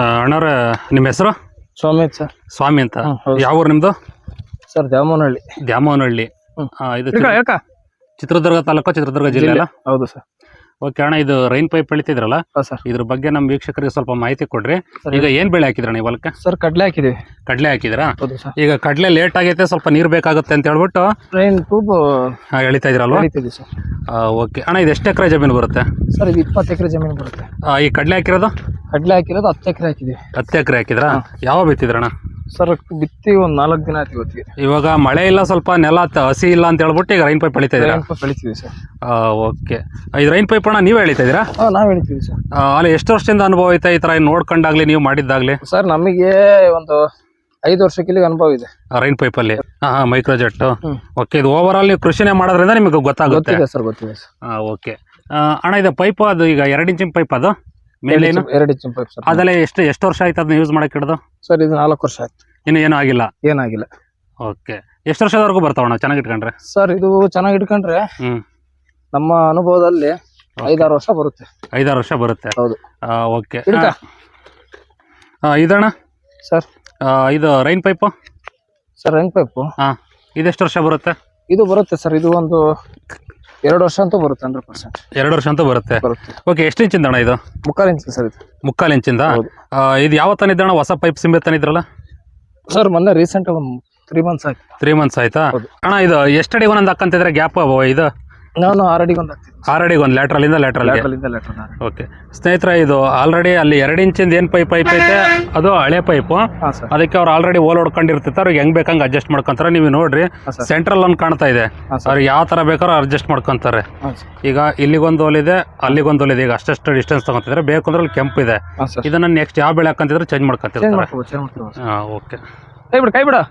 ಅಣ್ಣವ್ರ ನಿಮ್ಮ ಹೆಸರು? ಸ್ವಾಮಿ ಸರ್ ಸ್ವಾಮಿ ಅಂತ. ಯಾವ ಊರು ನಿಮ್ದು? ಸರ್ ದ್ಯಾಮೋನಹಳ್ಳಿ ದ್ಯಾಮೋನಹಳ್ಳಿ ಇದು ಚಿತ್ರದುರ್ಗ ತಾಲೂಕು ಚಿತ್ರದುರ್ಗ ಜಿಲ್ಲೆ ಅಲ್ಲ? ಹೌದು ಸರ್. ಓಕೆ ಅಣ್ಣ ಇದು ರೈನ್ ಪೈಪ್ ಬೆಳಿತಿದ್ರಲ್ಲ? ಹಾಂ ಸರ್. ಇದ್ರ ಬಗ್ಗೆ ನಮ್ಮ ವೀಕ್ಷಕರಿಗೆ ಸ್ವಲ್ಪ ಮಾಹಿತಿ ಕೊಡ್ರಿ. ಈಗ ಏನ್ ಬೆಳೆ ಹಾಕಿದ್ರಣ್ಣ ಈ ಹೊಲಕ್ಕೆ? ಸರ್ ಕಡಲೆ ಹಾಕಿದೀವಿ ಕಡಲೆ ಹಾಕಿದ್ರಾ ಹೌದು ಸರ್. ಈಗ ಕಡಲೆ ಲೇಟ್ ಆಗೈತೆ ಸ್ವಲ್ಪ ನೀರು ಬೇಕಾಗುತ್ತೆ ಅಂತ ಹೇಳ್ಬಿಟ್ಟು ರೈನ್ ಟ್ಯೂಬ್ ಆ, ಎಳಿತಾ ಇದ್ರಲ್ವಾ ಬೆಳಿತಿದ್ವಿ ಸರ್. ಓಕೆ. ಅಣ್ಣ ಇದು ಎಷ್ಟು ಎಕರೆ ಜಮೀನು ಬರುತ್ತೆ? ಸರ್ ಇದು ಇಪ್ಪತ್ತು ಎಕರೆ ಜಮೀನು ಬರುತ್ತೆ. ಆ, ಈ ಕಡಲೆ ಹಾಕಿರೋದು? ಕಡಲೆ ಹಾಕಿರೋದು ಹತ್ತು ಎಕರೆ ಹಾಕಿದೀವಿ ಹತ್ತು ಎಕರೆ ಹಾಕಿದ್ರಾ? ಯಾವ ಬಿತ್ತಿದ್ರಣ್ಣ? ಸರ್ ಬಿತ್ತಿ ಒಂದು ನಾಲ್ಕು ದಿನ ಆಯ್ತು ಇವತ್ತಿಗೆ. ಇವಾಗ ಮಳೆ ಇಲ್ಲ ಸ್ವಲ್ಪ ನೆಲ ತ- ಹಸಿ ಇಲ್ಲ ಅಂತ ಹೇಳ್ಬಿಟ್ಟು ಈಗ ರೈನ್ ಪೈಪ್ ಇದ್ದೀರಾ ಟ್ರೈನ್ ಬೆಳಿತೀವಿ ಸರ್. ಓಕೆ. ಇದು ರೈನ್ ಪೈಪ್ ಅಣ್ಣ ನೀವೇ ಎಳಿತಾ ಇದ್ದೀರಾ ನಾವ್ ನಾವು ಹೇಳ್ತೀವಿ ಸರ್. ಆ, ಅಲ್ಲಿ ಎಷ್ಟು ವರ್ಷದಿಂದ ಅನುಭವ ಐತೆ ಈ ಥರ ನೋಡ್ಕೊಂಡಾಗ್ಲಿ ನೀವು ಮಾಡಿದ್ದಾಗ್ಲಿ? ಸರ್ ನಮಗೆ ಒಂದು ಐದು ವರ್ಷಕ್ಕೆ ಇಲ್ಲಿಗೆ ಅನುಭವ ಇದೆ. ರೈನ್ ಪೈಪಲ್ಲಿ ಹಾಂ ಹಾಂ ಮೈಕ್ರೋಜೆಟ್. ಹ್ಮ್. ಓಕೆ ಇದು ಓವರ್ ಆಲ್ ನೀವು ಕೃಷಿನೇ ಮಾಡೋದ್ರಿಂದ ನಿಮಗೆ ಗೊತ್ತಾಗುತ್ತೆ. ಗೊತ್ತಿದೆ ಸರ್ ಗೊತ್ತಿದೆ ಸರ್. ಹಾಂ ಓಕೆ. ಅಣ್ಣ ಇದು ಪೈಪ್ ಅದು ಈಗ ಎರಡು ಇಂಚಿನ ಪೈಪ್ ಅದು? ಮೇಲೇನು? ಎರಡು ಇಂಚಿನ ಪೈಪ್ ಸರ್. ಅದೆಲ್ಲ ಎಷ್ಟು ಎಷ್ಟು ವರ್ಷ ಆಯ್ತು ಅದನ್ನ ಯೂಸ್ ಮಾಡಕ್ಕೆ ಹಿಡಿದು ಸರ್ ಇದು ನಾಲ್ಕು ವರ್ಷ ಆಯ್ತು. ಇನ್ನು ಏನೂ ಆಗಿಲ್ಲ ಏನಾಗಿಲ್ಲ. ಓಕೆ. ಎಷ್ಟು ವರ್ಷದವರೆಗೂ ಬರ್ತಾವಣ್ಣ ಚೆನ್ನಾಗಿ ಇಟ್ಕೊಂಡ್ರೆ? ಸರ್ ಇದು ಚೆನ್ನಾಗಿ ಇಟ್ಕೊಂಡ್ರೆ ಹ್ಞೂ ನಮ್ಮ ಅನುಭವದಲ್ಲಿ ಐದಾರು ವರ್ಷ ಬರುತ್ತೆ. ಐದಾರು ವರ್ಷ ಬರುತ್ತೆ. ಹೌದು. ಓಕೆ. ಹಿಡ್ಕ. ಇದಣ್ಣ? ಸರ್. ಆ, ಇದು rain pipe? Sir rain pipe. ಹಾಂ ಇದೆಷ್ಟು ವರ್ಷ ಬರುತ್ತೆ? ಇದು ಬರುತ್ತೆ ಸರ್ ಇದು ಒಂದು ಎರಡು ವರ್ಷ ಅಂತೂ ಬರುತ್ತೆ ಹಂಡ್ರೆಡ್ ಪರ್ಸೆಂಟ್ ಎರಡು ವರ್ಷ ಅಂತೂ ಬರುತ್ತೆ. ಬರುತ್ತೆ. ಓಕೆ ಎಷ್ಟು ಇಂಚಿಂದ ಅಣ್ಣ ಇದು? ಮುಕ್ಕಾಲು ಇಂಚ್ ಸರ್ ಇದು. ಮುಕ್ಕಾಲು ಇಂಚಿಂದ? ಹೌದು. ಆ, ಇದು ಯಾವ ತಂದಿದ್ದಣ್ಣ ಹೊಸ ಪೈಪ್ ಸಿಂಬೆ ಇದ್ರಲ್ಲ? ಸರ್ ಮೊನ್ನೆ ರೀಸೆಂಟ್ ಒಂದು ತ್ರೀ ಮಂತ್ಸ್ ಆಯ್ತು. ತ್ರೀ ಮಂತ್ಸ್ ಆಯ್ತಾ? ಹೌದು. ಅಣ್ಣ ಇದು ಎಷ್ಟು ಅಡಿಗೆ ಒಂದೊಂದು ಹಾಕಂತಿದ್ರೆ ಗ್ಯಾಪ್ ಇದು? ನಾನು ಆರಡಿಗೆ ಒಂದು ಹಾಕ್ತೀನಿ ಲ್ಯಾಟ್ರಲ್ ಲ್ಯಾಟ್ರಲಿಂದ ಲ್ಯಾಟ್ರಲ್ ಓಕೆ ಸ್ನೇಹಿತರೆ ಇದು ಆಲ್ರೆಡಿ ಅಲ್ಲಿ ಎರಡು ಇಂಚಿಂದ ಏನ್ ಪೈಪ್ ಪೈಪ್ ಐತೆ ಅದು ಹಳೆ ಪೈಪು ಹಾಂ ಸರ್ ಅದಕ್ಕೆ ಅವ್ರು ಆಲ್ರೆಡಿ ಓಲ್ ಹೊಡ್ಕೊಂಡಿರ್ತಿತ್ತು. ಅವ್ರಿಗೆ ಹೆಂಗ್ ಬೇಕಂಗೆ ಅಡ್ಜಸ್ಟ್ ಮಾಡ್ಕೊಂತಾರೆ. ನೀವು ನೋಡ್ರಿ ಸೆಂಟ್ರಲ್ ಒಂದು ಕಾಣ್ತಾ ಇದೆ. ಹಾಂ ಅವ್ರಿಗೆ ಯಾವ ತರ ಬೇಕಾದ್ರೂ ಅಡ್ಜಸ್ಟ್ ಮಾಡ್ಕೊಂತಾರೆ. ಹಾಂ ಸರ್ ಈಗ ಇಲ್ಲಿಗೊಂದು ಹೋಲಿದೆ ಅಲ್ಲಿಗೊಂದು ಹೋಲಿದೆ ಈಗ ಅಷ್ಟಷ್ಟು ಡಿಸ್ಟೆನ್ಸ್ ತಗೊಂತಿದ್ರೆ ಬೇಕು ಅಂದ್ರೆ ಅಲ್ಲಿ ಕೆಂಪು ಇದೆ. ಹಾಂ ಸರ್ ಇದನ್ನ ನೆಕ್ಸ್ಟ್ ಯಾವ ಬೆಳೆ ಹಾಕಂತಿದ್ರೆ ಚೇಂಜ್ ಚೇಂಜ್ ಮಾಡ್ಕೊಂತಿರ್ತಾರೆ ಮಾಡ್ಕೋಬೋದು ಚೇಂಜ್ ಮಾಡ್ಕೋಬೋದು ಹಾಂ ಓಕೆ ಕೈ ಬಿಡ ಕೈ ಬಿಡು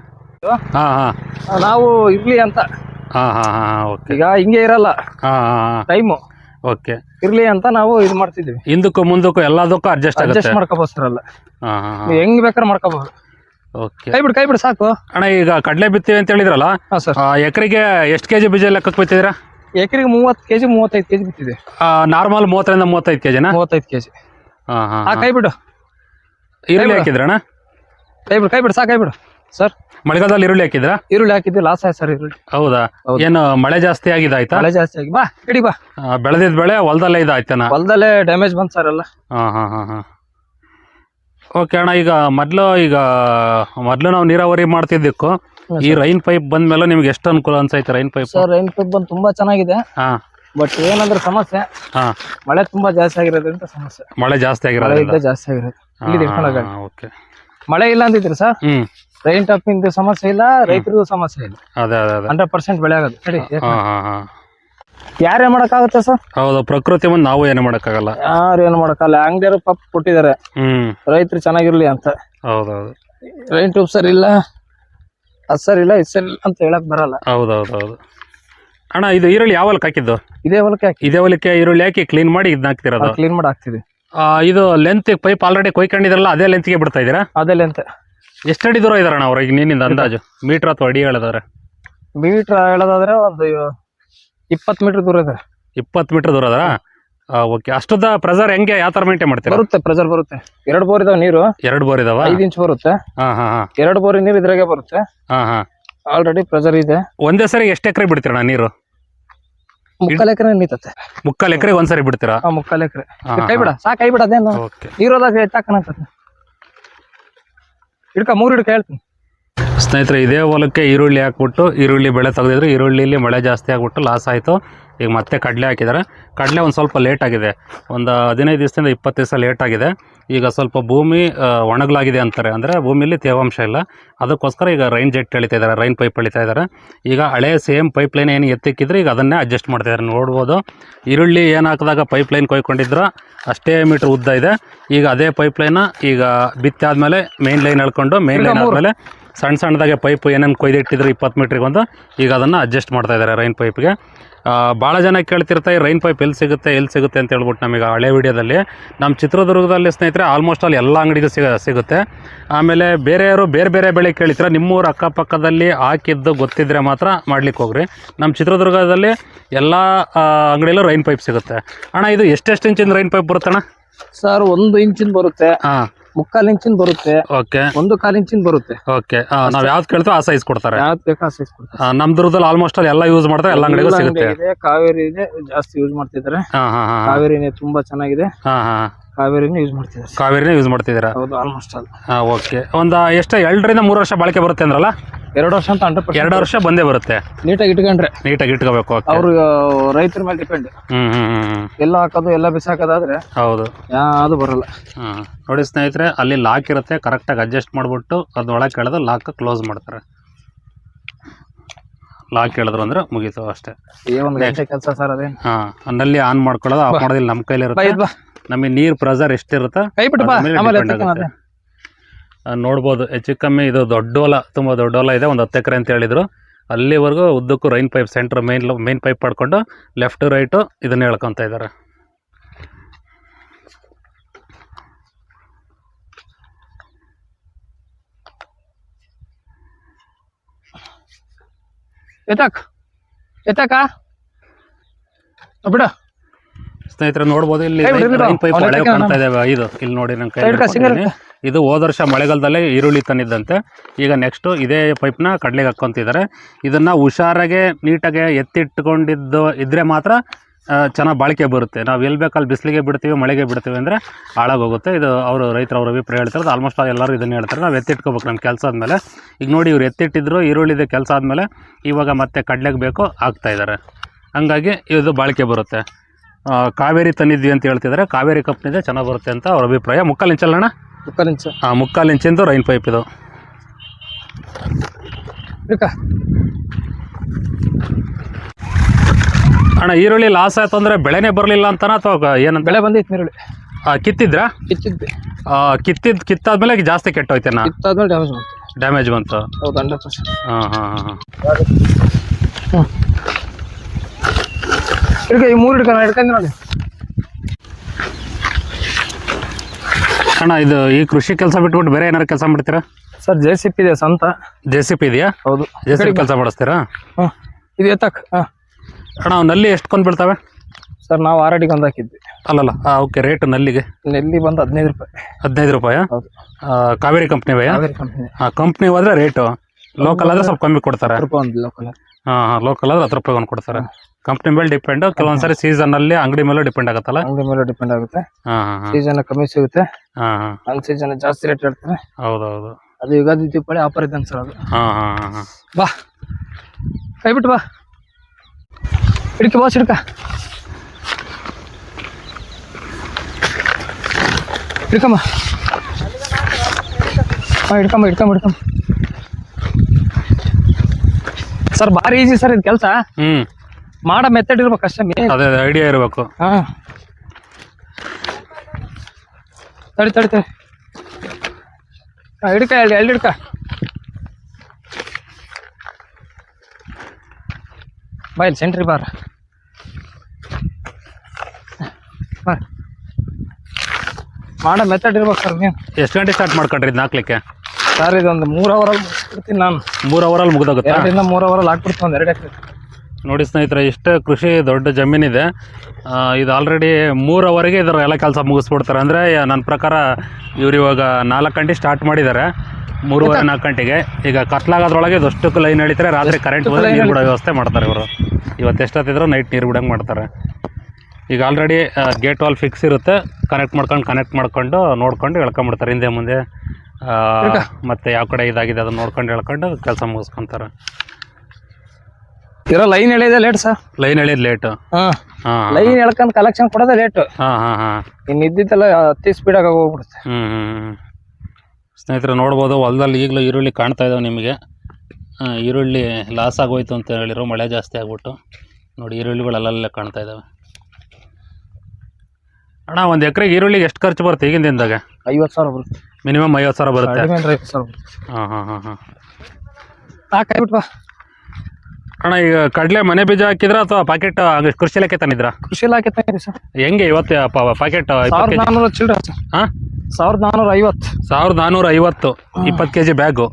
ಹಾ ಹಾಂ. ನಾವು ಇರ್ಲಿ ಅಂತ. ಈಗ ಹಿಂಗೆ ಇರಲ್ಲ. ಟೈಮು ಓಕೆ ಇರ್ಲಿ ಅಂತ ನಾವು ಇದು ಮಾಡ್ತಿದ್ವಿ. ಹಿಂದಕ್ಕೂ ಮುಂದಕ್ಕೂ ಎಲ್ಲದಕ್ಕೂ ಅಡ್ಜಸ್ಟ್ ಅಡ್ಜಸ್ಟ್ ಮಾಡ್ಕೋಬೋದು ಸರ್ ಅಲ್ಲ ಹಾಂ ಹಾಂ. ನೀವು ಹೆಂಗ್ ಬೇಕಾದ್ರೆ ಮಾಡ್ಕೋಬಹುದು ಕೈ ಬಿಡು ಕೈ ಬಿಡು ಸಾಕು. ಅಣ್ಣ ಈಗ ಕಡಲೆ ಬಿತ್ತೀವಿ ಅಂತ ಹೇಳಿದ್ರಲ್ಲ? ಎಕರೆಗೆ ಎಷ್ಟು ಕೆಜಿ ಬೀಜ ಲೆಕ್ಕಕ್ಕೆ ಬಿತ್ತಿದ್ರ ಎಕರೆಗೆ ಮೂವತ್ತು ಕೆಜಿ ಮೂವತ್ತೈದು ಕೆಜಿ ಬಿತ್ತಿದೆ ನಾರ್ಮಲ್ ಮೂವತ್ತರಿಂದ ಮೂವತ್ತೈದು ಕೆ ಜಿನಾ ಮೂವತ್ತೈದು ಕೆಜಿ. ಹಾಂ ಕೈ ಬಿಡು ಈರುಳ್ಳಿ. ಹಾಕಿದ್ರಣ್ಣ? ಕೈ ಬಿಡು ಕೈ ಬಿಡು ಸಾಕು ಕೈ ಬಿಡು ಸರ್? ಮಳೆಗಾಲದಲ್ಲಿ ಈರುಳ್ಳಿ ಹಾಕಿದ್ರಾ ಈರುಳ್ಳಿ ಹಾಕಿದ್ವಿ ಲಾಸ್ ಆಯ್ತು ಸರ್ ಈರುಳ್ಳಿ. ಹೌದಾ? ಹೌದು. ಏನು ಮಳೆ ಜಾಸ್ತಿ ಆಗಿದಾಯ್ತಾ? ಮಳೆ ಜಾಸ್ತಿ ಆಗಿ ಬಾ ಇಡಿ ಬಾ. ಬೆಳೆದಿದ್ ಬೆಳೆ ಹೊಲದಲ್ಲೇ ಇದಾಯ್ತನ? ಹೊಲದಲ್ಲೇ ಡ್ಯಾಮೇಜ್ ಬಂತು ಸರ್ ಎಲ್ಲ. ಹಾ ಹಾ ಹಾ ಹಾಂ. ಓಕೆ ಅಣ್ಣ ಈಗ ಮೊದಲು ಈಗ ಮೊದಲು ನಾವು ನೀರಾವರಿ ಮಾಡ್ತಿದ್ದಕ್ಕೂ ಈ ರೈನ್ ಪೈಪ್ ಬಂದ ಮೇಲೆ ನಿಮ್ಗೆ ಎಷ್ಟು ಅನುಕೂಲ ಅನ್ಸೈತೆ rain pipe? Sir rain pipe ಬಂದು ತುಂಬಾ ಚೆನ್ನಾಗಿದೆ. ಹಾ. ಬಟ್ ಏನಂದ್ರೆ ಸಮಸ್ಯೆ ಹಾ. ಮಳೆ ತುಂಬಾ ಜಾಸ್ತಿ ಆಗಿರೋದ್ರಿಂದ ಸಮಸ್ಯೆ. ಮಳೆ ಜಾಸ್ತಿ ಮಳೆ ಆಗಿರೋದ್ರಿಂದ ಇದ್ದೇ ಜಾಸ್ತಿ ಆಗಿರೋದು. ಇಲ್ಲಿ ಇಟ್ಕೊಂಡಾಗ ಓಕೆ. ಮಳೆ ಇಲ್ಲ ಅಂದಿದ್ರಿ ಸರ್? ಹ್ಞೂ ರೈನ್ ಟಾಪಿಂದು ಸಮಸ್ಯೆ ಇಲ್ಲ ರೈತರಿಗೂ ಸಮಸ್ಯೆ ಇಲ್ಲ. ಅದೇ ಅದೇ ಅದೇ. ಹಂಡ್ರೆಡ್ ಪರ್ಸೆಂಟ್ ಬೆಳೆ ಆಗೋದು ಸರಿ ಹಾಂ ಹಾಂ ಹಾಂ ಯಾರೇ ಮಾಡಕ್ಕಾಗುತ್ತೆ ಸರ್? ಹೌದು ಪ್ರಕೃತಿ ಮುಂದೆ ನಾವು ಏನು ಮಾಡೋಕ್ಕಾಗಲ್ಲ. ಯಾರು ಏನು ಮಾಡಕ್ಕಲ್ಲ ಅಂಗಡಿಯವರು ಪಾಪ ಕೊಟ್ಟಿದ್ದಾರೆ. ಹ್ಮ್. ರೈತರು ಚೆನ್ನಾಗಿರ್ಲಿ ಅಂತ. ಹೌದೌದು. ರೈನ್ ಟ್ಯೂಬ್ ಸರ್ ಇಲ್ಲ ಅದು ಸರ್ ಇಲ್ಲ ಇದು ಸರ್ ಇಲ್ಲ ಅಂತ ಹೇಳಕ್ ಬರಲ್ಲ. ಹೌದೌದು ಹೌದು ಅಣ್ಣ ಇದು ಈರುಳ್ಳಿ ಯಾವ ಹೊಲಕ್ಕೆ ಹಾಕಿದ್ದು? ಇದೇ ಹೊಲಕ್ಕೆ ಹಾಕಿ ಇದೇ ಹೊಲಕ್ಕೆ ಈರುಳ್ಳಿ ಹಾಕಿ ಕ್ಲೀನ್ ಮಾಡಿ ಇದನ್ನ ಹಾಕ್ತಿರೋದು? ಕ್ಲೀನ್ ಮಾಡಿ ಹಾಕ್ತಿದ್ವಿ. ಆ, ಇದು ಲೆಂತ್ ಪೈಪ್ ಆಲ್ರೆಡಿ ಕೊಯ್ಕೊಂಡಿದ್ರಲ್ಲ ಅದೇ ಲೆಂತ್ಗೆ ಬಿಡ್ತಾ ಇದ್ದೀರಾ? ಅದೇ ಅಂತ ಎಷ್ಟು ಅಡಿ ದೂರ ಇದಾರಣ್ಣ ಈಗ ನಿನ್ನಿಂದ ಅಂದಾಜು. ಮೀಟರ್ ಅಥವಾ ಅಡಿ ಹೇಳಿದವ್ರೆ ಮೀಟರ್ ಹೇಳೋದಾದ್ರೆ ಒಂದು ಇಪ್ಪತ್ತು ಮೀಟರ್ ದೂರ ಇದೆ. ಇಪ್ಪತ್ತು ಮೀಟರ್ ದೂರ ಅದಾರ? ಓಕೆ. ಅಷ್ಟದ ಪ್ರೆಸರ್ ಹೆಂಗೆ ಯಾವ ತರ ಮೇಂಟೈನ್ ಮಾಡ್ತೀರಾ? ಬರುತ್ತೆ ಪ್ರೆಸರ್ ಬರುತ್ತೆ. ಎರಡು ಬೋರ್ ಇದಾವೆ ನೀರು. ಎರಡು ಬೋರ್ ಇದಾವ? ಐದು ಇಂಚ್ ಬರುತ್ತೆ. ಹಾಂ ಹಾಂ ಹಾಂ. ಎರಡು ಬೋರ್ ನೀರು ಇದ್ರಾಗೆ ಬರುತ್ತೆ. ಹಾ ಹಾ. ಆಲ್ರೆಡಿ ಪ್ರೆಸರ್ ಇದೆ. ಒಂದೇ ಸರಿ ಎಷ್ಟು ಎಕರೆ ಬಿಡ್ತೀರಣ್ಣ ನೀರು? ಮುಕ್ಕಾಲ್ ಎಕರೆ ನಿಂತತೆ. ಮುಕ್ಕಾಲು ಎಕರೆಗೆ ಒಂದ್ಸರಿ ಬಿಡ್ತೀರಾ? ಮುಕ್ಕಾಲ್ ಎಕರೆ. ಕೈ ಬಿಡ ಸಾಕು ಕೈ ಬಿಡ ಅದೇನು? ನೀರೋದಾಗ ಎತ್ತಾಕನಂತ ಹಿಡ್ಕ ಮೂರು ಹಿಡ್ಕ ಹೇಳ್ತೀನಿ. ಸ್ನೇಹಿತರೆ, ಇದೇ ಹೊಲಕ್ಕೆ ಈರುಳ್ಳಿ ಹಾಕ್ಬಿಟ್ಟು, ಈರುಳ್ಳಿ ಬೆಳೆ ತೆಗೆದಿದ್ರು, ಈರುಳ್ಳಿಲಿ ಮಳೆ ಜಾಸ್ತಿ ಆಗಿಬಿಟ್ಟು ಲಾಸ್ ಆಯಿತು. ಈಗ ಮತ್ತೆ ಕಡಲೆ ಹಾಕಿದ್ದಾರೆ. ಕಡಲೆ ಒಂದು ಸ್ವಲ್ಪ ಲೇಟ್ ಆಗಿದೆ. ಒಂದು ಹದಿನೈದು ದಿವಸದಿಂದ ಇಪ್ಪತ್ತು ದಿವಸ ಲೇಟ್ ಆಗಿದೆ. ಈಗ ಸ್ವಲ್ಪ ಭೂಮಿ ಒಣಗಲಾಗಿದೆ ಅಂತಾರೆ. ಅಂದರೆ ಭೂಮಿಯಲ್ಲಿ ತೇವಾಂಶ ಇಲ್ಲ. ಅದಕ್ಕೋಸ್ಕರ ಈಗ ರೈನ್ ಜೆಟ್ ಎಳಿತಾ ಇದ್ದಾರೆ ರೈನ್ ಪೈಪ್ ಎಳಿತಾ ಇದ್ದಾರೆ ಈಗ ಹಳೆ ಸೇಮ್ ಪೈಪ್ ಲೈನ್ ಏನು ಎತ್ತಿಕ್ಕಿದ್ರೆ ಈಗ ಅದನ್ನೇ ಅಡ್ಜಸ್ಟ್ ಮಾಡ್ತಿದ್ದಾರೆ ನೋಡ್ಬೋದು. ಈರುಳ್ಳಿ ಏನು ಹಾಕಿದಾಗ ಪೈಪ್ ಲೈನ್ ಕೊಯ್ಕೊಂಡಿದ್ರು ಅಷ್ಟೇ ಮೀಟ್ರ್ ಉದ್ದ ಇದೆ. ಈಗ ಅದೇ ಪೈಪ್ ಲೈನ ಈಗ ಬಿತ್ತಿ ಆದಮೇಲೆ ಮೇನ್ ಲೈನ್ ಎಳ್ಕೊಂಡು ಮೇನ್ ಲೈನ್ ಆದಮೇಲೆ ಸಣ್ಣ ಸಣ್ಣದಾಗೆ ಪೈಪ್ ಏನೇನು ಕೊಯ್ದಿಟ್ಟಿದ್ರು ಇಪ್ಪತ್ತು ಮೀಟ್ರಿಗೆ ಒಂದು ಈಗ ಅದನ್ನು ಅಡ್ಜಸ್ಟ್ ಮಾಡ್ತಾ ಇದ್ದಾರೆ ರೈನ್ ಪೈಪ್ಗೆ. ಭಾಳ ಜನ ಕೇಳ್ತಿರ್ತಾರೆ ರೈನ್ ಪೈಪ್ ಎಲ್ಲಿ ಸಿಗುತ್ತೆ ಎಲ್ಲಿ ಸಿಗುತ್ತೆ? ಅಂತ ಹೇಳ್ಬಿಟ್ಟು ನಮಗೆ ಹಳೆ ವಿಡಿಯೋದಲ್ಲಿ. ನಮ್ಮ ಚಿತ್ರದುರ್ಗದಲ್ಲಿ ಸ್ನೇಹಿತರೆ ಆಲ್ಮೋಸ್ಟ್ ಅಲ್ಲಿ ಎಲ್ಲ ಅಂಗಡಿಗೂ ಸಿಗ ಸಿಗುತ್ತೆ. ಆಮೇಲೆ ಬೇರೆಯವರು ಬೇರೆ ಬೇರೆ ಬೆಳೆ ಕೇಳಿದ್ರೆ ನಿಮ್ಮೂರ ಅಕ್ಕಪಕ್ಕದಲ್ಲಿ ಹಾಕಿದ್ದು ಗೊತ್ತಿದ್ರೆ ಮಾತ್ರ ಮಾಡ್ಲಿಕ್ಕೆ ಹೋಗ್ರಿ. ನಮ್ಮ ಚಿತ್ರದುರ್ಗದಲ್ಲಿ ಎಲ್ಲ ಅಂಗಡಿಯಲ್ಲೂ ರೈನ್ ಪೈಪ್ ಸಿಗುತ್ತೆ. ಅಣ್ಣ ಇದು ಎಷ್ಟೆಷ್ಟು ಇಂಚಿನ ರೈನ್ ಪೈಪ್ ಬರುತ್ತಣ್ಣ? ಸರ್ ಒಂದು ಇಂಚಿನ ಬರುತ್ತೆ. ಹಾಂ. ಮುಕ್ಕಾಲ್ ಇಂಚಿನ ಬರುತ್ತೆ. ಓಕೆ ಒಂದು ಕಾಲ್ ಇಂಚಿನ ಬರುತ್ತೆ. ಓಕೆ ನಾವು ಯಾವ್ದು ಕೇಳ್ತೀವಿ ಆ ಸೈಜ್ ಕೊಡ್ತಾರೆ. ಯಾವ್ದು ಬೇಕಾ ಸೈಜ್ ಕೊಡ್ತಾರೆ. ಆ, ನಮ್ ದುರ್ಗದಲ್ಲಿ ಆಲ್ಮೋಸ್ಟ್ ಅಲ್ಲಿ ಎಲ್ಲ ಯೂಸ್ ಮಾಡ್ತಾರೆ ಎಲ್ಲ ಅಂಗಡಿಗೂ ಸಿಗುತ್ತೆ. ಇದೆ ಕಾವೇರಿ ಇದೆ ಜಾಸ್ತಿ ಯೂಸ್ ಮಾಡ್ತಿದ್ದಾರೆ. ಹಾ ಹಾ ಹಾ ಕಾವೇರಿನೇ ತುಂಬಾ ಚೆನ್ನಾಗಿದೆ. ಹಾ ಹಾ. ಕಾವೇರಿನೇ ಯೂಸ್ ಮಾಡ್ತಿದ್ದಾರೆ. ಕಾವೇರಿನೇ ಯೂಸ್ ಮಾಡ್ತಿದ್ದೀರಾ? ಹೌದು ಆಲ್ಮೋಸ್ಟ್ ಹಾ ಓಕೆ ಒಂದು ಎಷ್ಟು ಎರಡರಿಂದ ಮೂರು ವರ್ಷ ಬಾಳಿಕೆ ಬರುತ್ತೆ ಅಂದ್ರಲ್ಲ? ಎರಡು ವರ್ಷ ಅಂತ ಹಂಡ್ರೆಡ್ ಎರಡು ವರ್ಷ ಬಂದೇ ಬರುತ್ತೆ. ನೀಟಾಗಿ ಇಟ್ಕೊಂಡ್ರೆ. ನೀಟಾಗಿ ಇಟ್ಕೋಬೇಕು ಅವ್ರು ರೈತರ ಮೇಲೆ ಡಿಪೆಂಡ್ ಹ್ಮ್ ಹ್ಮ್ ಹ್ಮ್ ಹ್ಮ್. ಎಲ್ಲ ಹಾಕೋದು ಎಲ್ಲ ಬಿಸಾಕೋದಾದ್ರೆ ಹೌದು. ಯಾವುದು ಬರಲ್ಲ. ಹಾಂ ನೋಡಿ ಸ್ನೇಹಿತರೆ ಅಲ್ಲಿ ಲಾಕ್ ಇರುತ್ತೆ ಕರೆಕ್ಟಾಗಿ ಅಡ್ಜಸ್ಟ್ ಮಾಡಿಬಿಟ್ಟು ಅದೊಳಗೆ ಕೇಳಿದ್ರೆ ಲಾಕ್ ಕ್ಲೋಸ್ ಮಾಡ್ತಾರೆ. ಲಾಕ್ ಹೇಳಿದ್ರು ಅಂದ್ರೆ ಮುಗೀತು ಅಷ್ಟೇ. ಒಂದು ಕೆಲಸ ಸರ್ ಅದೇ ಹಾಂ ನಲ್ಲಿ ಆನ್ ಮಾಡ್ಕೊಳ್ಳೋದು ಆಫ್ ಮಾಡೋದಿಲ್ಲ ನಮ್ಮ ಕೈಲಿರುತ್ತೆ. ನಮಗೆ ನೀರು ಪ್ರೆಸರ್ ಎಷ್ಟಿರುತ್ತೆ ಕೈ ಬಿಟ್ಟು ಬಾ ಅದ್ರ ಮೇಲೆ ಆಮೇಲೆ depend ಎತ್ತಕ್ಕೆ ಆಗುತ್ತೆ. ಅದೇ. ನೋಡ್ಬೋದು ಹೆಚ್ಚು ಕಮ್ಮಿ ಇದು ದೊಡ್ಡ ಹೊಲ ತುಂಬ ದೊಡ್ಡ ಹೊಲ ಇದೆ ಒಂದು ಹತ್ತು ಎಕರೆ ಅಂತ ಹೇಳಿದ್ರು ಅಲ್ಲಿವರೆಗೂ ಉದ್ದಕ್ಕೂ rain pipe centre main main pipe ಪಡ್ಕೊಂಡು ಲೆಫ್ಟ್ ರೈಟು ಇದನ್ನ ಹೇಳ್ಕೊತ ಇದ್ದಾರೆ ಎತ್ತಾಕ ಎತ್ತಕ್ಕ ಬಿಡ ಸ್ನೇಹಿತರೆ ನೋಡಬಹುದು ಇಲ್ಲಿ ಪೈಪ್ ಮಳೆ ಕಾಣ್ತಾ ಇದಾವೆ ಇದು ಇಲ್ಲಿ ನೋಡಿ ನನ್ನ ಕೈ ಇದು ಹೋದ ವರ್ಷ ಮಳೆಗಾಲದಲ್ಲೇ ಈರುಳ್ಳಿ ತಂದಿದ್ದಂತೆ. ಈಗ ನೆಕ್ಸ್ಟ್ ಇದೇ ಪೈಪ್ನ ಕಡ್ಲೆಗೆ ಹಾಕ್ಕೊಂತಿದ್ದಾರೆ. ಇದನ್ನ ಹುಷಾರಾಗೆ ನೀಟಾಗೆ ಎತ್ತಿಟ್ಕೊಂಡಿದ್ದು ಇದ್ರೆ ಮಾತ್ರ ಚೆನ್ನಾಗಿ ಬಾಳಿಕೆ ಬರುತ್ತೆ. ನಾವು ಎಲ್ಲಿ ಬೇಕಲ್ಲಿ ಬಿಸಿಲಿಗೆ ಬಿಡ್ತೀವಿ ಮಳೆಗೆ ಬಿಡ್ತೀವಿ ಅಂದರೆ ಹಾಳಾಗೋಗುತ್ತೆ. ಇದು ಅವರು ರೈತರು ಅವ್ರ ಅಭಿಪ್ರಾಯ ಹೇಳ್ತಾರೆ ಆಲ್ಮೋಸ್ಟ್ ಎಲ್ಲರೂ ಇದನ್ನು ಹೇಳ್ತಾರೆ. ನಾವು ಎತ್ತಿಟ್ಕೋಬೇಕು ನಮ್ಮ ಕೆಲಸ ಆದಮೇಲೆ. ಈಗ ನೋಡಿ ಇವ್ರು ಎತ್ತಿಟ್ಟಿದ್ರು ಈರುಳ್ಳಿದೆ ಕೆಲಸ ಆದಮೇಲೆ ಇವಾಗ ಮತ್ತೆ ಕಡ್ಲೆಗೆ ಬೇಕು ಹಾಕ್ತಾಯಿದ್ದಾರೆ ಹಂಗಾಗಿ ಇದು ಬಾಳಿಕೆ ಬರುತ್ತೆ. ಕಾವೇರಿ ತಂದಿದ್ವಿ ಅಂತ ಹೇಳ್ತಿದ್ದಾರೆ ಕಾವೇರಿ ಕಂಪ್ನಿದೆ ಚೆನ್ನಾಗಿ ಬರುತ್ತೆ ಅಂತ ಅವ್ರ ಅಭಿಪ್ರಾಯ. ಮುಕ್ಕಾಲು ಇಂಚಲ್ಲ ಅಣ್ಣ? ಮುಕ್ಕಾಲ್ ಇಂಚು ಹಾಂ ಮುಕ್ಕಾಲು ಇಂಚಿಂದು ರೈನ್ ಪೈಪ್ ಇದು. ಅಣ್ಣ ಈರುಳ್ಳಿ ಲಾಸ್ ಆಯ್ತು ಅಂದರೆ ಬೆಳೆನೇ ಬರಲಿಲ್ಲ ಅಂತನ ಅಥವಾ ಏನಂತ? ಬೆಳೆ ಬಂದಿತ್ತು ಈರುಳ್ಳಿ. ಕಿತ್ತಿದ್ರಾ? ಕಿತ್ತಿದ್ದೆ. ಆ, ಕಿತ್ತಿದ್ ಕಿತ್ತಾದ್ಮೇಲೆ ಜಾಸ್ತಿ ಕೆಟ್ಟೋಯ್ತೇನಾ? ಕಿತ್ತಾದ್ಮೇಲೆ ಡ್ಯಾಮೇಜ್ ಮಾಡ್ತೀವಿ ಡ್ಯಾಮೇಜ್ ಬಂತು. ಹೌದು ಹಂಡ್ರೆಡ್ ಪರ್ಸೆಂಟ್ ಹಾಂ ಹಾಂ ಹಾಂ ಹಿಡ್ಕ ಈ ಮೂರು ಹಿಡ್ಕ ನಾ ಹಿಡ್ಕೊಂಡಿ ನೋಡಿ. ಅಣ್ಣ ಇದು ಈ ಕೃಷಿ ಕೆಲಸ ಬಿಟ್ಬಿಟ್ಟು ಬೇರೆ ಏನಾರು ಕೆಲಸ ಮಾಡ್ತೀರಾ? ಸರ್ ಜೆ ಸಿ ಪಿ ಇದೆ ಸ್ವಂತ. ಜೆ ಸಿ ಪಿ ಇದೆಯಾ? ಹೌದು. ಜೆ ಸಿ ಪಿ ಕೆಲಸ ಮಾಡಿಸ್ತೀರಾ? ಹಾಂ ಇದು ಎತ್ತಕ್ ಹಾಂ. ಅಣ್ಣ ಅವು ನಲ್ಲಿ ಎಷ್ಟು ಕೊಂಡು ಬೀಳ್ತಾವೆ? ಸರ್ ನಾವು ಆರಡಿಗೆ ಒಂದು ಹಾಕಿದ್ವಿ. ಅಲ್ಲಲ್ಲ ಹಾಂ ಓಕೆ ರೇಟ್ ನಲ್ಲಿಗೆ. ನೆಲ್ಲಿ ಬಂದು ಹದಿನೈದು ರೂಪಾಯಿ. ಹದಿನೈದು ರೂಪಾಯಿ? ಹೌದು. ಕಾವೇರಿ ಕಂಪ್ನಿ ಕಾವೇರಿ ಕಂಪ್ನಿ ಹಾಂ ಕಂಪ್ನಿ ಹೋದ್ರೆ ರೇಟು. ಲೋಕಲ್ ಆದರೆ ಸ್ವಲ್ಪ ಕಮ್ಮಿ ಕೊಡ್ತಾರೆ. ರೂಪಾಯಿ ಒಂದು ಲೋಕಲ್ ಹಾಂ ಹಾಂ ಲೋಕಲ್ ಆದರೆ ಹತ್ತು ರೂಪಾಯಿ ಒಂದು ಕೊಡ್ತಾರೆ ಕಂಪ್ನಿ ಮೇಲೆ ಡಿಪೆಂಡ್. ಕೆಲವೊಂದ್ಸರಿ ಸೀಸನಲ್ಲಿ ಅಂಗಡಿ ಮೇಲೆ ಡಿಪೆಂಡ್ ಆಗುತ್ತಲ್ಲ? ಅಂಗಡಿ ಮೇಲೆ ಡಿಪೆಂಡ್ ಆಗುತ್ತೆ. ಸೀಸನ್ ಕಮ್ಮಿ ಸಿಗುತ್ತೆ. ಹಾಂ ಸೀಸನ್ ಜಾಸ್ತಿ ರೇಟ್ ಹೇಳ್ತಾರೆ ಹೌದು ಹೌದು ಅದು ಯುಗಾದಿ ದೀಪಾವಳಿ ಆಫರ್ ಇದೆ ಸರ್ ಅದು. ಬಾ ಕೈ ಬಿಟ್ಟು ಬಾ. ಹಿಡ್ಕ ಬಾ. ಹಿಡ್ಕ ಹಿಡ್ಕಮ್ಮ ಹಾಂ ಹಿಡ್ಕಮ್ಮ ಹಿಡ್ಕಮ್ಮ ಹಿಡ್ಕಮ್ಮ ಸರ್ ಭಾರಿ ಈಜಿ ಸರ್ ಇದು ಕೆಲಸ. ಹ್ಞೂ ಮಾಡೋ ಮೆಥಡ್ ಇರ್ಬೇಕು ಅಷ್ಟೇ ಅದೇ ಐಡಿಯಾ ಇರಬೇಕು. ಹಾ. ತಡಿ ತಡಿ ತಡಿ. ಹಾಂ ಹಿಡ್ಕ ಎಲ್ಲಿ ಎಲ್ಲಿ ಹಿಡ್ಕ. ಬಾ ಇಲ್ಲಿ ಸೆಂಟ್ರಿ ಬಾರ. ಬಾ. ಮಾಡೋ ಮೆಥಡ್ ಇರ್ಬೇಕು ಸರ್ ನೀವು ಎಷ್ಟು ಗಂಟೆ ಸ್ಟಾರ್ಟ್ ಮಾಡ್ಕೊಂಡ್ರಿ ಇದು ಹಾಕ್ಲಿಕ್ಕೆ? ಸರ್ ಇದೊಂದು ಮೂರು ಅವರಲ್ಲಿ ಮುಗಿಸ್ಬಿಡ್ತೀನಿ ನಾನು. ಮೂರು ಅವರಲ್ಲಿ ಮುಗ್ದೋಗುತ್ತಾ? ಎರಡರಿಂದ ಮೂರು ಅವರಲ್ಲಿ ಹಾಕ್ಬಿಡ್ತೀನಿ ಒಂದು ಎರಡು ಎಕರೆ ನೋಡಿ ಸ್ನೇಹಿತರೆ ಇಷ್ಟು ಕೃಷಿ ದೊಡ್ಡ ಜಮೀನಿದೆ. ಇದು ಆಲ್ರೆಡಿ ಮೂರವರೆಗೆ ಇದರ ಎಲ್ಲ ಕೆಲಸ ಮುಗಿಸ್ಬಿಡ್ತಾರೆ. ಅಂದರೆ ನನ್ನ ಪ್ರಕಾರ ಇವ್ರು ಇವಾಗ ನಾಲ್ಕು ಗಂಟೆ ಸ್ಟಾರ್ಟ್ ಮಾಡಿದ್ದಾರೆ. ಮೂರುವರೆ ನಾಲ್ಕು ಗಂಟೆಗೆ. ಈಗ ಕತ್ಲಾಗೋದ್ರೊಳಗೆ ಇದಷ್ಟಕ್ಕೂ ಲೈನ್ ಎಳಿತಾರೆ ರಾತ್ರಿ ಕರೆಂಟ್ ಹೋದರೆ ನೀರು ಬಿಡೋ ವ್ಯವಸ್ಥೆ ಮಾಡ್ತಾರೆ ಇವರು. ಇವತ್ತು ಎಷ್ಟೊತ್ತಿದ್ರು ನೈಟ್ ನೀರು ಬಿಡೋಂಗೆ ಮಾಡ್ತಾರೆ. ಈಗ ಆಲ್ರೆಡಿ ಗೇಟ್ ವಾಲ್ ಫಿಕ್ಸ್ ಇರುತ್ತೆ. ಕನೆಕ್ಟ್ ಮಾಡ್ಕೊಂಡು ಕನೆಕ್ಟ್ ಮಾಡ್ಕೊಂಡು ನೋಡ್ಕೊಂಡು ಎಳ್ಕೊಂಬಿಡ್ತಾರೆ ಹಿಂದೆ ಮುಂದೆ ಮತ್ತು ಮತ್ತೆ ಯಾವ ಕಡೆ ಇದಾಗಿದೆ ಅದನ್ನು ನೋಡ್ಕೊಂಡು ಎಳ್ಕೊಂಡು ಕೆಲಸ ಮುಗಿಸ್ಕೊಂತಾರೆ. ಇರೋ ಲೈನ್ ಎಳೆಯೋದೇ ಲೇಟ್ ಸರ್ ಲೈನ್ ಎಳೆಯೋದು ಲೇಟ್ ಹಾ. ಹಾಂ ಲೈನ್ ಎಳ್ಕೊಂಡು ಕಲೆಕ್ಷನ್ ಕೊಡೋದೇ ಲೇಟ್ ಹಾಂ ಹಾಂ ಹಾಂ. ಇನ್ನು ಇದ್ದಿದ್ದೆಲ್ಲ ಅತಿ ಸ್ಪೀಡಾಗಿ ಹೋಗ್ಬಿಡುತ್ತೆ ಹ್ಞೂ ಹ್ಞೂ ಸ್ನೇಹಿತರೆ ನೋಡ್ಬೋದು ಹೊಲದಲ್ಲಿ ಈಗಲೂ ಈರುಳ್ಳಿ ಕಾಣ್ತಾ ಇದಾವೆ ನಿಮಗೆ. ಆ, ಈರುಳ್ಳಿ ಲಾಸ್ ಆಗೋಯ್ತು ಅಂತ ಹೇಳಿರೋ ಮಳೆ ಜಾಸ್ತಿ ಆಗ್ಬಿಟ್ಟು. ನೋಡಿ ಈರುಳ್ಳಿಗಳು ಅಲ್ಲಲ್ಲೇ ಕಾಣ್ತಾ ಇದ್ದಾವೆ ಅಣ್ಣ ಒಂದು ಎಕರೆಗೆ ಈರುಳ್ಳಿಗೆ ಎಷ್ಟು ಖರ್ಚು ಬರುತ್ತೆ ಈಗಿನ ದಿನದಾಗ? ಐವತ್ತು ಸಾವಿರ ಬರುತ್ತೆ. ಮಿನಿಮಮ್ ಐವತ್ತು ಸಾವಿರ ಬರುತ್ತೆ? ಕಡಿಮೆ ಅಂದ್ರೆ ಐವತ್ತು ಸಾವಿರ ಬರುತ್ತೆ. ಹಾಂ ಹಾಂ ಹಾಂ ಹಾಂ. ಅಣ್ಣ ಈಗ ಕಡಲೆ ಮನೆ ಬೀಜ ಹಾಕಿದ್ರ ಅಥವಾ ಪ್ಯಾಕೆಟ್ ಕೃಷಿ ಇಲಾಖೆ ತಂದಿದ್ರ? ಕೃಷಿ ಇಲಾಖೆ ತಂದಿರಿ ಸರ್. ಹೆಂಗೆ ಇವತ್ತು ಪ್ಯಾಕೆಟ್ ಚಿಲ್ಡ್ರ ಸಾವಿರದ ಚಿಲ್ಲರೆ ಸರ್. ಹಾಂ ಸಾವಿರದ ನಾನ್ನೂರ ಐವತ್ತು. ಸಾವಿರದ ನಾನ್ನೂರ ಐವತ್ತು ಇಪ್ಪತ್ತು K G bag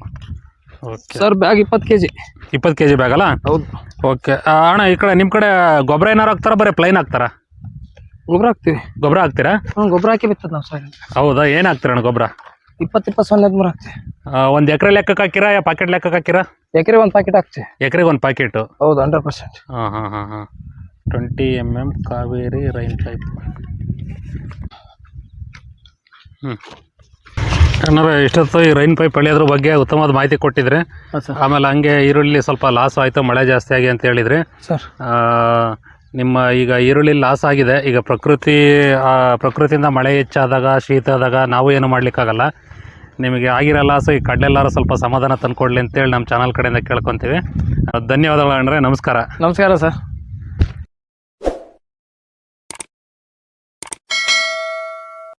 sir bag ಇಪ್ಪತ್ತು ಕೆ ಜಿ ಇಪ್ಪತ್ತು ಕೆ ಜಿ ಬ್ಯಾಗ್ ಅಲ್ಲ? ಹೌದು. ಓಕೆ. ಅಣ್ಣ ಈ ಕಡೆ ನಿಮ್ಮ ಕಡೆ ಗೊಬ್ಬರ ಏನಾರು ಹಾಕ್ತಾರ ಬರೀ ಪ್ಲೈನ್ ಹಾಕ್ತಾರ? ಗೊಬ್ಬರ ಹಾಕ್ತೀವಿ. ಗೊಬ್ಬರ ಹಾಕ್ತೀರಾ? ಹ್ಞೂ ಗೊಬ್ಬರ ಹಾಕಿ ಬಿತ್ತದ ನಾವು ಸರ್. ಹೌದಾ? ಏನು ಹಾಕ್ತೀರ ಅಣ್ಣ ಗೊಬ್ಬರ? ಇಪ್ಪತ್ತು ಇಪ್ಪತ್ತು ಸೊನ್ನೆ ಒಂದು ಎಕರೆ ಲೆಕ್ಕಕ್ಕೆ ಹಾಕಿರಾ ಯಾ ಪಾಕೆಟ್ ಲೆಕ್ಕಕ್ಕೆ ಹಾಕಿರಾ? ಎಕರೆ ಒಂದು ಪ್ಯಾಕೆಟ್ ಹಾಕ್ತಿ. ಎಕರೆಗೆ ಒಂದು ಪಾಕೆಟ್ ಹೌದು ಹಂಡ್ರೆಡ್ ಪರ್ಸೆಂಟ್ ಹಾಂ ಹಾಂ ಹಾಂ ಹಾಂ. Twenty M M Kaveri rain pipe ಹ್ಞೂ ಇಷ್ಟೊತ್ತು ಈ ರೈನ್ ಪೈಪ್ ಬೆಳೆಯೋದ್ರ ಬಗ್ಗೆ ಉತ್ತಮವಾದ ಮಾಹಿತಿ ಕೊಟ್ಟಿದ್ರೆ ಆಮೇಲೆ ಹಂಗೆ ಈರುಳ್ಳಿ ಸ್ವಲ್ಪ ಲಾಸ್ ಆಯಿತು ಮಳೆ ಜಾಸ್ತಿ ಆಗಿ ಅಂತ ಹೇಳಿದ್ರೆ ಸರ್. ನಿಮ್ಮ ಈಗ ಈರುಳ್ಳಿ ಲಾಸ್ ಆಗಿದೆ. ಈಗ ಪ್ರಕೃತಿ ಪ್ರಕೃತಿಯಿಂದ ಮಳೆ ಹೆಚ್ಚಾದಾಗ, ಶೀತ ಆದಾಗ ನಾವು ಏನು ಮಾಡಲಿಕ್ಕಾಗಲ್ಲ. ನಿಮಗೆ ಆಗಿರೋ ಲಾಸು ಈ ಕಡಲೆಲ್ಲಾರು ಸ್ವಲ್ಪ ಸಮಾಧಾನ ತಂದುಕೊಡ್ಲಿ ಅಂತೇಳಿ ನಮ್ಮ ಚಾನಲ್ ಕಡೆಯಿಂದ ಕೇಳ್ಕೊತೀವಿ. ಧನ್ಯವಾದಗಳು ಅಂದರೆ ನಮಸ್ಕಾರ. ನಮಸ್ಕಾರ ಸರ್.